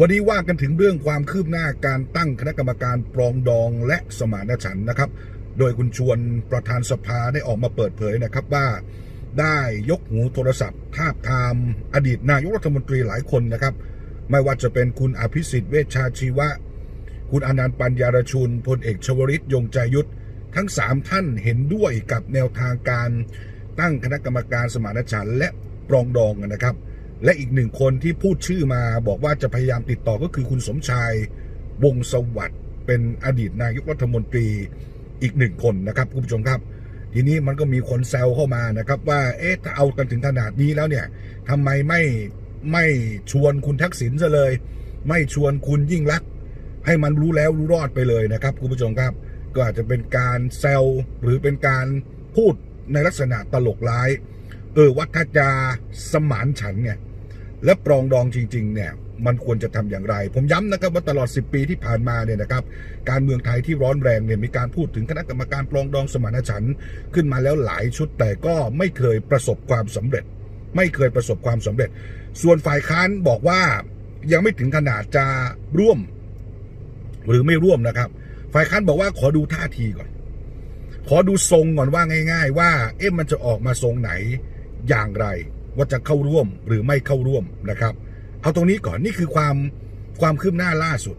วันนี้ว่ากันถึงเรื่องความคืบหน้าการตั้งคณะกรรมการปรองดองและสมานฉันท์นะครับ โดยคุณชวนประธานสภาได้ออกมาเปิดเผยนะครับว่าได้ยกหูโทรศัพท์ทาบทามอดีตนายกรัฐมนตรีหลายคนนะครับ ไม่ว่าจะเป็นคุณอภิสิทธิ์เวชชาชีวะ คุณอนันต์ปัญญารชุนพลเอกชวริตยงใจยุทธทั้งสามท่านเห็นด้วยกับแนวทางการตั้งคณะกรรมการสมานฉันท์และปรองดองนะครับ และอีกหนึ่งคนที่พูดชื่อมาบอกว่าจะพยายามติดต่อก็คือคุณสมชายวงสวัสดิ์เป็นอดีตนายกรัฐมนตรีอีกหนึ่งคนนะครับคุณผู้ชมครับ ทีนี้มันก็มีคนแซวเข้ามานะครับ ว่าเอ๊ะถ้าเอากันถึงขนาดนี้แล้วเนี่ยทำไมไม่ไม่ชวนคุณทักษิณซะเลย ไม่ชวนคุณยิ่งรักษณ์ให้มันรู้แล้วรู้รอดไปเลยนะครับคุณผู้ชมครับ ก็อาจจะเป็นการแซวหรือเป็นการพูดในลักษณะตลกร้าย เออว่าถ้าสมานฉันเนี่ย และปรองดองจริง ๆ เนี่ย มันควรจะทำอย่างไร ผมย้ำนะครับว่าตลอด 10 ปีที่ผ่านมาเนี่ยนะครับ การเมืองไทยที่ร้อนแรงเนี่ยมีการพูดถึงคณะกรรมการปรองดองสมานฉันท์ขึ้นมาแล้วหลายชุด แต่ก็ไม่เคยประสบความสำเร็จ ไม่เคยประสบความสำเร็จ ส่วนฝ่ายค้านบอกว่ายังไม่ถึงขนาดจะร่วม หรือไม่ร่วมนะครับ ฝ่ายค้านบอกว่าขอดูท่าทีก่อน ขอดูทรงก่อนว่าง่าย ๆ ว่าเอ๊ะมันจะออกมาทรงไหนอย่างไร ว่าจะเข้าร่วมหรือไม่เข้าร่วมนะครับ เอาตรงนี้ก่อนนี่คือความความคืบหน้าล่าสุด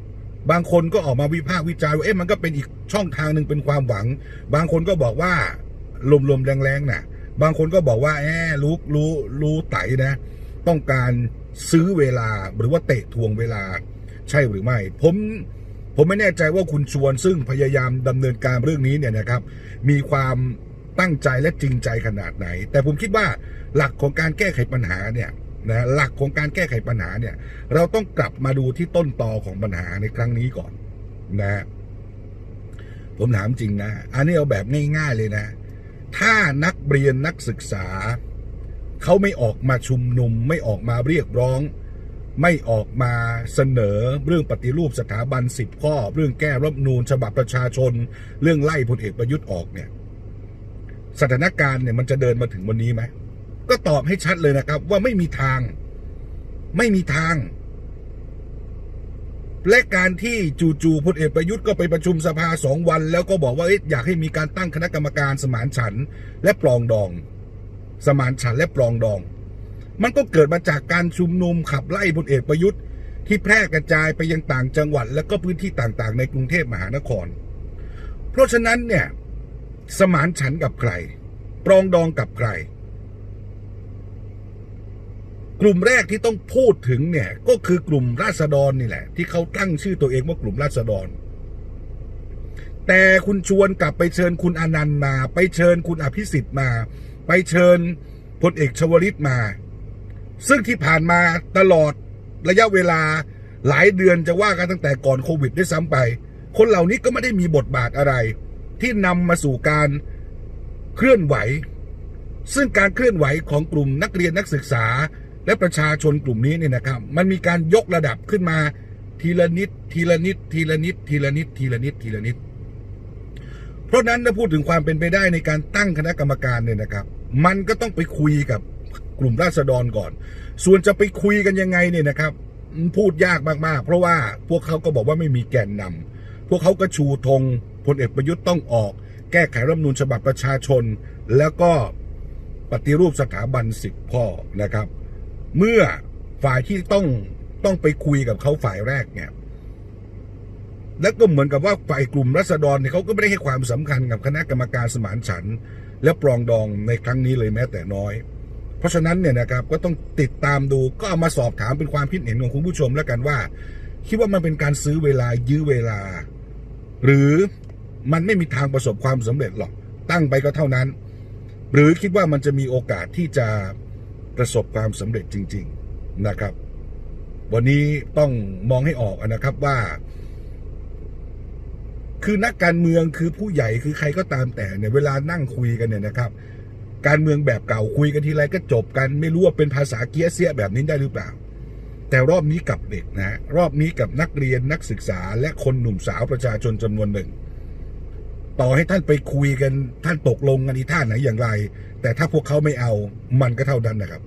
บางคนก็ออกมาวิพากษ์วิจารณ์ว่าเอ๊ะมันก็เป็นอีกช่องทางหนึ่งเป็นความหวัง บางคนก็บอกว่าลมๆแรงๆน่ะ บางคนก็บอกว่าแอบรู้รู้รู้ไตนะ ต้องการซื้อเวลาหรือว่าเตะทวงเวลาใช่หรือไม่ ผมผมไม่แน่ใจว่าคุณชวนซึ่งพยายามดำเนินการเรื่องนี้เนี่ยนะครับ มีความ ตั้งใจและจริงใจขนาดไหน แต่ผมคิดว่าหลักของการแก้ไขปัญหาเนี่ยนะหลักของการแก้ไขปัญหาเนี่ย เราต้องกลับมาดูที่ต้นตอของปัญหาในครั้งนี้ก่อนนะผมถามจริงนะ อันนี้เอาแบบง่ายๆเลยนะ ถ้านักเรียนนักศึกษา เขาไม่ออกมาชุมนุม ไม่ออกมาเรียกร้อง ไม่ออกมาเสนอเรื่องปฏิรูปสถาบันสิบข้อ เรื่องแก้รัฐมนูญฉบับประชาชน เรื่องไล่พลเอกประยุทธ์ออกเนี่ย สถานการณ์เนี่ยมันจะเดินมาถึงวันนี้ไหมก็ตอบให้ชัดเลยนะครับ ว่าไม่มีทาง ไม่มีทาง และการที่จู่ๆพลเอกประยุทธ์ก็ไปประชุมสภาสองวัน แล้วก็บอกว่าอยากให้มีการตั้งคณะกรรมการสมานฉันท์และปลองดอง สมานฉันท์และปลองดอง มันก็เกิดมาจากการชุมนุมขับไล่พลเอกประยุทธ์ ที่แพร่กระจายไปยังต่างจังหวัด และก็พื้นที่ต่างๆ ในกรุงเทพมหานคร เพราะฉะนั้นเนี่ย สมานฉันท์กับใคร ปรองดองกับใคร กลุ่มแรกที่ต้องพูดถึงเนี่ย ก็คือกลุ่มราษฎรนี่แหละ ที่เขาตั้งชื่อตัวเองว่ากลุ่มราษฎร แต่คุณชวนกลับไปเชิญคุณอนันต์มา ไปเชิญคุณอภิสิทธิ์มา ไปเชิญพลเอกชวลิตมา ซึ่งที่ผ่านมาตลอดระยะเวลาหลายเดือนจะว่ากันตั้งแต่ก่อนโควิดด้วยซ้ำไป คนเหล่านี้ก็ไม่ได้มีบทบาทอะไร ที่นำมาสู่การเคลื่อนไหว ซึ่งการเคลื่อนไหวของกลุ่มนักเรียนนักศึกษา และประชาชนกลุ่มนี้เนี่ยนะครับ มันมีการยกระดับขึ้นมาทีละนิด ทีละนิด ทีละนิด ทีละนิด ทีละนิด ทีละนิด เพราะนั้นถ้าพูดถึงความเป็นไปได้ในการตั้งคณะกรรมการเนี่ยนะครับ มันก็ต้องไปคุยกับกลุ่มราษฎรก่อน ส่วนจะไปคุยกันยังไงเนี่ยนะครับ พูดยากมากๆ เพราะว่าพวกเขาก็บอกว่าไม่มีแกนนำพวกเขาก็ชูธง พลเอกประยุทธ์ต้องออก แก้ไขรัฐมนูญฉบับประชาชน แล้วก็ปฏิรูปสถาบันสิบข้อนะครับ เมื่อฝ่ายที่ต้องต้องไปคุยกับเขาฝ่ายแรกเนี่ยแล้วก็เหมือนกับว่าฝ่ายกลุ่มรัษฎรเนี่ยเขาก็ไม่ได้ให้ความสำคัญกับคณะกรรมการสมานฉันท์และปรองดองในครั้งนี้เลยแม้แต่น้อย เพราะฉะนั้นเนี่ยนะครับก็ต้องติดตามดูก็เอามาสอบถามเป็นความคิดเห็นของคุณผู้ชมแล้วกันว่า คิดว่ามันเป็นการซื้อเวลายื้อเวลา หรือ มันไม่มีทางประสบความสำเร็จหรอก ตั้งไปก็เท่านั้น หรือคิดว่ามันจะมีโอกาสที่จะประสบความสำเร็จจริง ๆนะครับ วันนี้ต้องมองให้ออกนะครับว่า คือนักการเมืองคือผู้ใหญ่คือใครก็ตามแต่เนี่ยเวลานั่งคุยกันเนี่ยนะครับ การเมืองแบบเก่าคุยกันทีไรก็จบกันไม่รู้ว่าเป็นภาษาเกียเสียแบบนี้ได้หรือเปล่าแต่รอบนี้กับเด็กนะฮะรอบนี้กับนักเรียนนักศึกษาและคนหนุ่มสาวประชาชนจำนวนหนึ่ง ต่อให้ท่านไปคุยกันท่านตกลงกันอีท่าไหนอย่างไร แต่ถ้าพวกเขาไม่เอามันก็เท่านั้นนะครับ